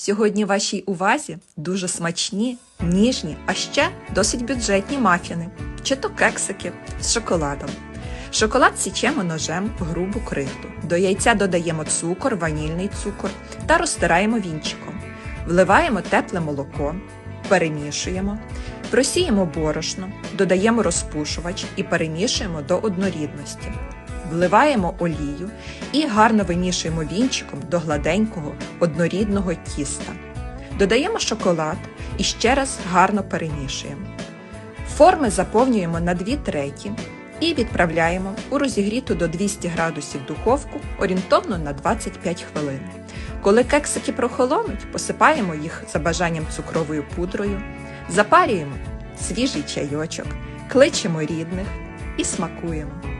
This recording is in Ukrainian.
Сьогодні вашій увазі дуже смачні, ніжні, а ще досить бюджетні мафіни чи то кексики з шоколадом. Шоколад січемо ножем в грубу крихту. До яйця додаємо цукор, ванільний цукор та розтираємо вінчиком. Вливаємо тепле молоко, перемішуємо, просіємо борошно, додаємо розпушувач і перемішуємо до однорідності. Вливаємо олію і гарно вимішуємо вінчиком до гладенького однорідного тіста. Додаємо шоколад і ще раз гарно перемішуємо. Форми заповнюємо на 2 треті і відправляємо у розігріту до 200 градусів духовку орієнтовно на 25 хвилин. Коли кексики прохолонуть, посипаємо їх за бажанням цукровою пудрою, запарюємо свіжий чайочок, кличемо рідних і смакуємо.